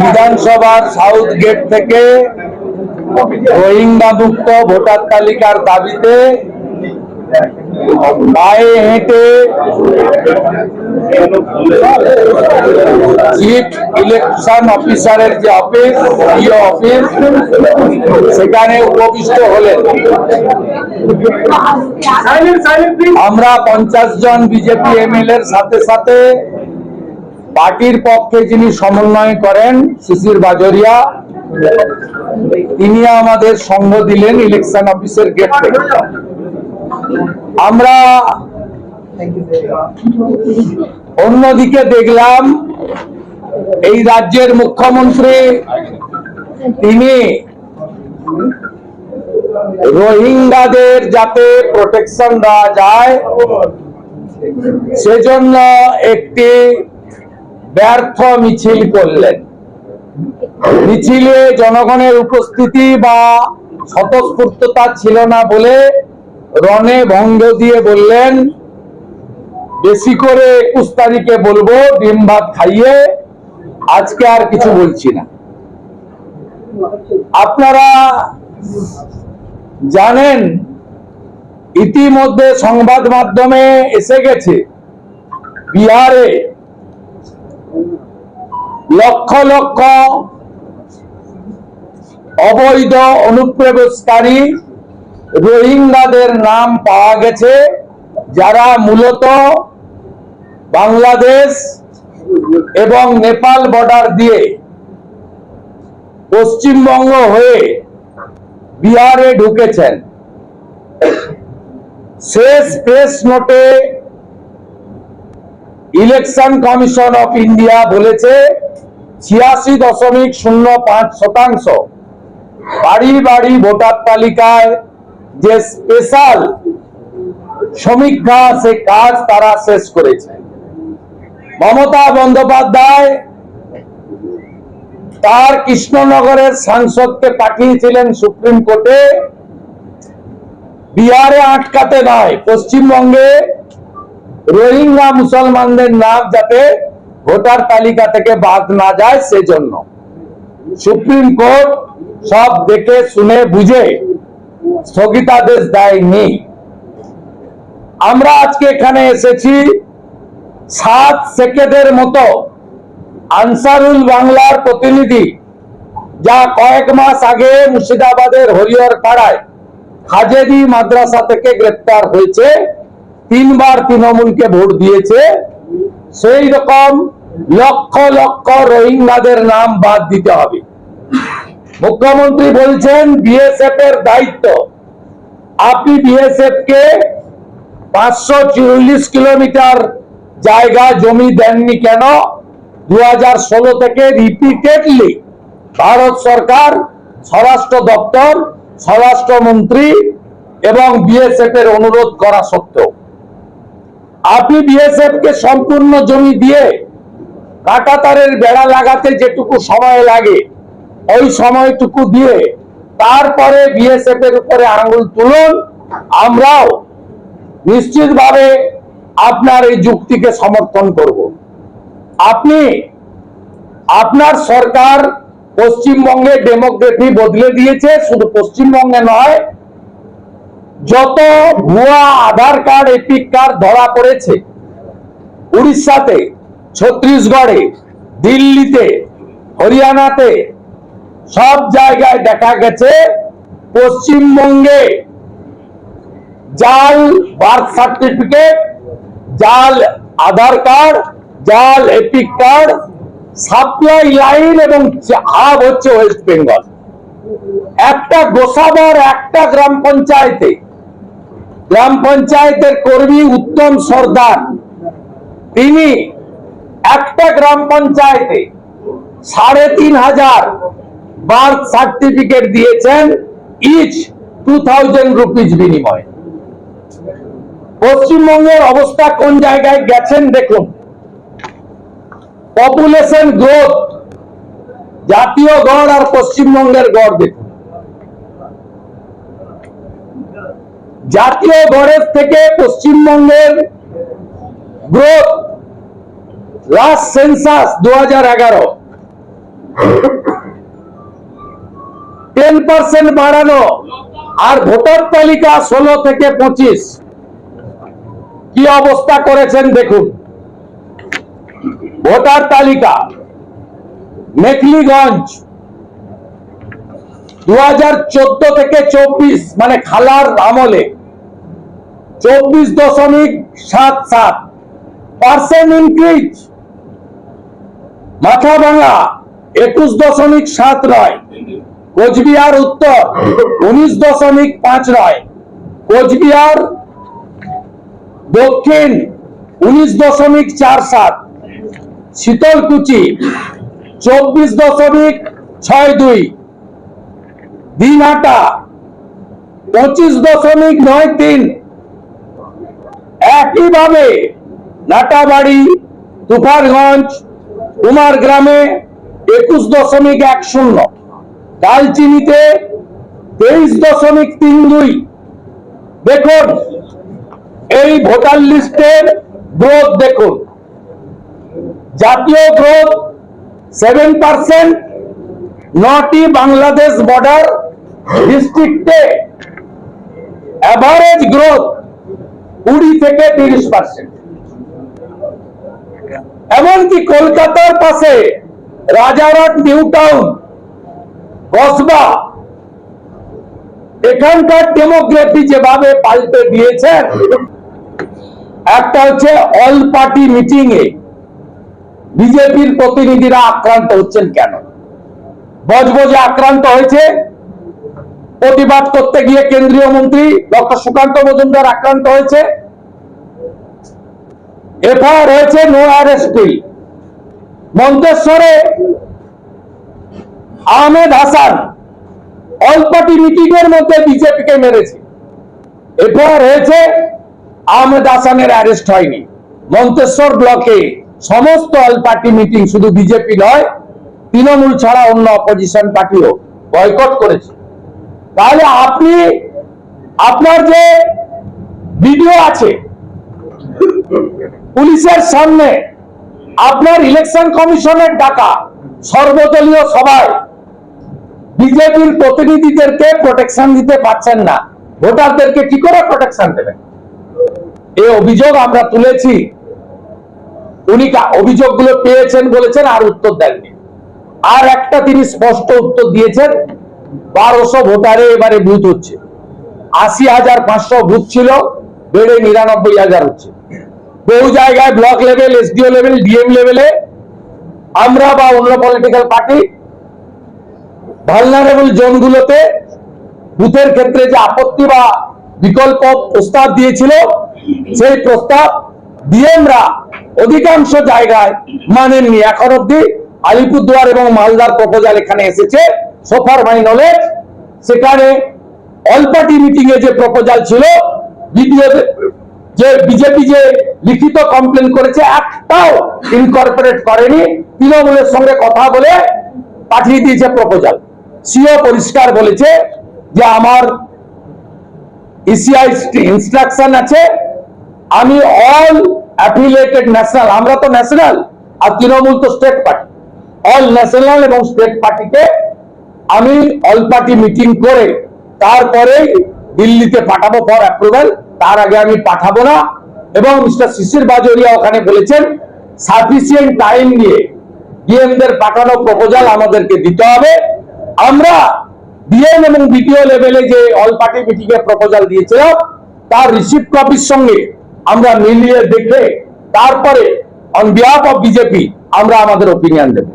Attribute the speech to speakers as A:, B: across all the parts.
A: বিধানসভার south gate থেকে রোহিঙ্গা মুক্ত ভোটার তালিকার দাবিতে পায়ে হেঁটে চিফ ইলেকশন অফিসারের যে অফিস অফিস সেখানে উপবিষ্ট হলেন। আমরা পঞ্চাশ জন বিজেপি এমএলএ এর সাথে সাথে পার্টির পক্ষে যিনি সমন্বয় করেন শিশির বাজরিয়া তিনি আমাদের সঙ্গ দিলেন ইলেকশন অফিসের গেট থেকে। আমরা অন্যদিকে দেখলাম এই রাজ্যের মুখ্যমন্ত্রী, তিনি রোহিঙ্গাদের যাতে প্রোটেকশন দেওয়া যায়, সেজন্য একটি ব্যর্থ মিছিল করলেন। মিছিলে জনগণের উপস্থিতি বা স্বতঃস্ফূর্ততা ছিল না বলে রণে ভঙ্গ দিয়ে বললেন, বেশি করে একুশ তারিখে বলব, ডিম ভাত খাইয়ে আজকে আর কিছু বলছি না। আপনারা জানেন, ইতিমধ্যে সংবাদ মাধ্যমে এসে গেছে, বিহারে লক্ষ লক্ষ অবৈধ অনুপ্রবেশকারী রোহিঙ্গাদের নাম পাওয়া গেছে, যারা মূলত বাংলাদেশ এবং নেপাল বর্ডার দিয়ে পশ্চিমবঙ্গ হয়ে বিহারে ঢুকেছেন। শেষ প্রেস নোটে ইলেকশন কমিশন অফ ইন্ডিয়া বলেছে ছিয়াশি দশমিক শূন্য পাঁচ শতাংশ বাড়ি বাড়ি ভোটার তালিকায় যে স্পেশাল সমীক্ষা সে কাজ তারা শেষ করেছে। মমতা বন্দ্যোপাধ্যায় তার কৃষ্ণনগরের সাংসদকে পাঠিয়েছিলেন সুপ্রিম কোর্টে। বিহারে আটকাতে নয়, পশ্চিমবঙ্গে রোহিঙ্গা মুসলমানদের নাম যাতে ভোটার তালিকা থেকে বাদ না যায় সেজন্য। সুপ্রিম কোর্ট সব দেখে, শুনে, বুঝে স্থগিতাদেশ দেয়নি। আমরা আজকে এখানে এসেছি সাত সেকেন্ডের মতো আনসারুল বাংলার প্রতিনিধি, যা কয়েক মাস আগে মুর্শিদাবাদের হরিহর পাড়ায় হাজেরি মাদ্রাসা থেকে গ্রেপ্তার হয়েছে। তিনবার তৃণমূলকে ভোট দিয়েছে, সেই রকম লক্ষ লক্ষ রোহিঙ্গাদের নাম বাদ দিতে হবে। মুখ্যমন্ত্রী বলছেন বিএসএফ এর দায়িত্ব। আপনি বিএসএফ কে পাঁচশো চল্লিশ কিলোমিটার জায়গা জমি দেননি কেন? দু হাজার ষোলো থেকে রিপিটেডলি ভারত সরকার, স্বরাষ্ট্র দপ্তর, স্বরাষ্ট্রমন্ত্রী এবং বিএসএফ এর অনুরোধ করা সত্ত্বেও। আপনি বিএসএফ কে সম্পূর্ণ জমি দিয়ে কাটাতারের বেড়া লাগাতে যেটুকু সময় লাগে, ওই সময়টুকু দিয়ে তারপরে বিএসএফ এর উপরে আঙ্গুল তুলুন, আমরাও নিশ্চিতভাবে আপনার এই যুক্তিকে সমর্থন করব। আপনি, আপনার সরকার পশ্চিমবঙ্গে ডেমোক্রেসি বদলে দিয়েছে, শুধু পশ্চিমবঙ্গে নয় যত ভুয়া আধার কার্ড এপিক কার্ড ধরা পড়েছে, উড়িষ্যাতে, ছত্তিশগড়ে, দিল্লিতে, হরিয়ানাতে, সব জায়গায় দেখা গেছে পশ্চিমবঙ্গে জাল বার্থ সার্টিফিকেট, জাল আধার কার্ড, জাল এপিক কার্ড, সাপ্লাই লাইন এবং হাব হচ্ছে ওয়েস্ট বেঙ্গল। একটা গোসাবার একটা গ্রাম পঞ্চায়েতে গ্রাম পঞ্চায়েতের কর্মী উত্তম সর্দার। তিনি একটা গ্রাম পঞ্চায়েতে সাড়ে তিন হাজার বার্থ সার্টিফিকেট দিয়েছেন ইচ টু থাউজেন্ড রুপিজ বিনিময়। পশ্চিমবঙ্গের অবস্থা কোন জায়গায় গেছেন দেখুন। পপুলেশন গ্রোথ জাতীয় গড় আর পশ্চিমবঙ্গের গড় দেখুন। জাতীয় গড়ের থেকে পশ্চিমবঙ্গের গ্রোথ লাস্ট সেন্সাস দু হাজার এগারো। টেন পার্সেন্ট বাড়ানো আর ভোটার তালিকা ষোলো থেকে পঁচিশ। কি অবস্থা করেছেন দেখুন। ভোটার তালিকা মেখলিগঞ্জ দু হাজার চোদ্দ থেকে চব্বিশ মানে খালার আমলে। চব্বিশ দশমিক সাত সাত পার্সেন্ট ইনক্রিজ মাথা ভাঙা, একুশ দশমিক সাত নয় কোচবিহার উত্তর, উনিশ দশমিক পাঁচ নয় কোচবিহার দক্ষিণ, উনিশ দশমিক চার সাত। শীতলকুচি, চব্বিশ দশমিক ছয় দুই। দিনহাটা, পঁচিশ দশমিক নয় তিন। একইভাবে নাটাবাড়ি তুফারগঞ্জ কুমার গ্রামে একুশ দশমিক এক শূন্য ডালচিনিতে তেইশ দশমিক তিন দুই। দেখুন, এই ভোটার লিস্টের গ্রোথ দেখুন। জাতীয় গ্রোথ সেভেন পার্সেন্ট, নটি বাংলাদেশ বর্ডার ডিস্ট্রিক্টে। অ্যাভারেজ গ্রোথ কুড়ি থেকে তিরিশ পার্সেন্ট এমনকি কলকাতার পাশে রাজারহাট নিউ টাউন কসবা এখানকার ডেমোগ্রাফি যেভাবে পাল্টে দিয়েছেন, একটা হচ্ছে অল পার্টি মিটিং এ বিজেপির প্রতিনিধিরা আক্রান্ত হচ্ছেন কেন? বজবজে আক্রান্ত হয়েছে প্রতিবাদ করতে গিয়ে কেন্দ্রীয় মন্ত্রী ডক্টর সুকান্ত মজুমদার আক্রান্ত হয়েছে। এফআইআর হয়েছে নো অ্যারেস্ট বিল মন্তেশ্বরে Ahmed Hasan all party meeting এর মধ্যে বিজেপিকে মেরেছে। এফআইআর হয়েছে, আহমেদ হাসানের অ্যারেস্ট হয়নি। মন্তেশ্বর ব্লকে সমস্ত অল পার্টি মিটিং শুধু বিজেপি নয়, তৃণমূল ছাড়া অন্য অপোজিশন পার্টিও বয়কট করেছে। তাহলে আপনি, আপনার যে ভিডিও আছে, পুলিশের সামনে আপনার ইলেকশন কমিশনের ডাকা, সর্বদলীয় সভায় বিজেপির প্রতিনিধিদেরকে প্রোটেকশন দিতে পারছেন না। ভোটারদেরকে কি করে প্রোটেকশন দেবেন? এই অভিযোগ আমরা তুলেছি। উনি অভিযোগগুলো পেয়েছেন বলেছেন আর উত্তর দেননি। আর একটা তিনি স্পষ্ট উত্তর দিয়েছেন বারোশো ভোটারে এবারে বুথ হচ্ছে। আশি হাজার পাঁচশো বুথ ছিল, বেড়ে নিরানব্বই হাজার হচ্ছে। বহু জায়গায় block level, SDO level, DM লেভেলে আমরা বা অন্য পলিটিক্যাল পার্টি ভালনারেবল জোনগুলোতে বুথের ক্ষেত্রে যে আপত্তি বা বিকল্প প্রস্তাব দিয়েছিল, সেই প্রস্তাব ডিএমরা অধিকাংশ জায়গায় মানেননি। এখন অব্দি আলিপুরদুয়ার এবং মালদার প্রপোজাল এখানে এসেছে। সোফার মাই নলেজ সেখানে অল পার্টি মিটিং এ যে প্রপোজাল ছিল যে বিজেপি যে লিখিত কমপ্লেন করেছে, একটাও ইনকর্পোরেট করেনি। তৃণমূলের সঙ্গে কথা বলে পাঠিয়ে দিয়েছে প্রপোজাল সিও পরিষ্কার বলেছে যে আমার ইসিআই ইনস্ট্রাকশন আছে। আমি অল অ্যাফিলিয়েটেড ন্যাশনাল আমরা তো ন্যাশনাল আর তৃণমূল তো স্টেট পার্টি অল ন্যাশনাল এবং স্টেট পার্টিকে আমি অল পার্টি মিটিং করে তারপরে দিল্লিতে পাঠাবো ফর অ্যাপ্রুভাল, তার আগে আমি পাঠাবো না। এবং মিস্টার শিশির বাজরিয়া ওখানে বলেছেন সাফিসিয়েন্ট টাইম নিয়ে ডিএমদের পাঠানো প্রপোজাল আমাদেরকে দিতে হবে। আমরা ডিএম এবং বিটিও লেভেলে যে অল পার্টি মিটিং এর প্রপোজাল দিয়েছিলাম, তার রিসিপ্ট কপির সঙ্গে আমরা মিলিয়ে দেখে তারপরে অন বিহাফ অফ বিজেপি আমরা আমাদের ওপিনিয়ন দেব।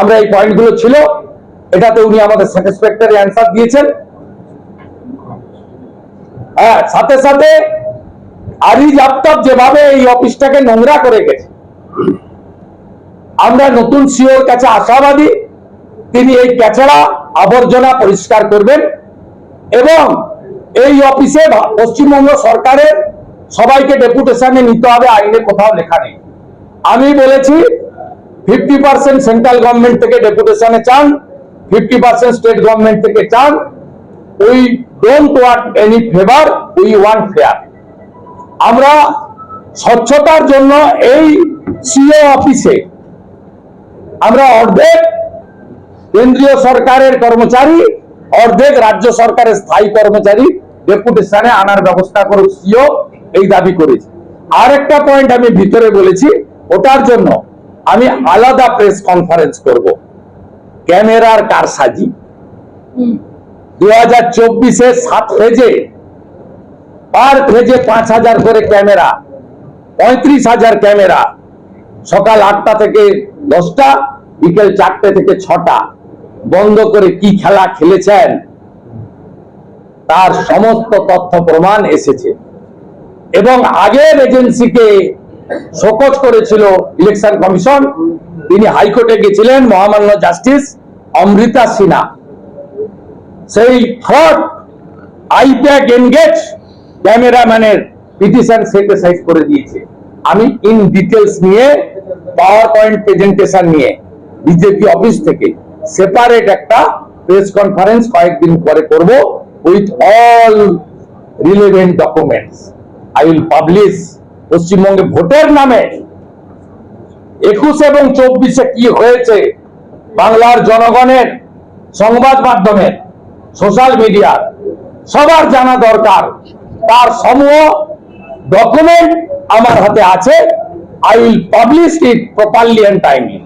A: আমরা এই পয়েন্টগুলো ছিল। এটাতে উনি আমাদের স্যাটিসফ্যাক্টরি অ্যান্সার দিয়েছেন। হ্যাঁ সাথে সাথে আরিজ আফতাব যেভাবে এই অফিসটাকে নোংরা করে গেছে, আমরা নতুন সিওর কাছে আশাবাদী, তিনি এই ক্যাচড়া আবর্জনা পরিষ্কার করবেন এবং এই অফিসে পশ্চিমবঙ্গ সরকারের সবাইকে ডেপুটেশনে নিতে হবে, আইনে কোথাও লেখা নেই। আমি বলেছি ফিফটি পার্সেন্ট সেন্ট্রাল গভর্নমেন্ট থেকে ডেপুটেশনে চান ফিফটি পার্সেন্ট স্টেট গভর্নমেন্ট থেকে চান we don't want any favour we want fair আমরা স্বচ্ছতার জন্য এই সিও অফিসে আমরা অর্ধেক কেন্দ্রীয় সরকারের কর্মচারী, অর্ধেক রাজ্য সরকারের স্থায়ী কর্মচারী ডেপুটেশনে আনার ব্যবস্থা করুক সিও এই দাবি করেছি। আর একটা পয়েন্ট আমি ভিতরে বলেছি, ওটার জন্য আমি আলাদা প্রেস কনফারেন্স করব। ক্যামেরার কারসাজি। দু হাজার চব্বিশে সাত ফেজে পার ফেজে পাঁচ হাজার করে ক্যামেরা পঁয়ত্রিশ হাজার ক্যামেরা। সকাল আটটা থেকে দশটা বিকেল চারটে থেকে ছটা। বন্ধ করে কি খেলা খেলেছেন? তার সমস্ত তথ্য প্রমাণ এসেছে। এবং আগের এজেন্সিকে শোকজ করেছিল ইলেকশন কমিশন। তিনি হাইকোর্টে গেছিলেন মহামান্য জাস্টিস অমৃতা সিনহা। সেই ফ্রড, আইপ্যাক এনগেজ ক্যামেরাম্যানের পিটিশন সেটিসাইড করে দিয়েছে। আমি ইন ডিটেলস নিয়ে পাওয়ার পয়েন্ট প্রেজেন্টেশন নিয়ে বিজেপি অফিস থেকে সেপারেট একটা প্রেস কনফারেন্স কয়েকদিন পরে করব with all relevant documents I will publish পশ্চিমবঙ্গে ভোটের নামে। একুশ এবং চব্বিশে কি হয়েছে? বাংলার জনগণের সংবাদ মাধ্যমে সোশ্যাল মিডিয়ার সবার জানা দরকার। তার সমূহ ডকুমেন্ট আমার হাতে আছে। I will publish it properly and timely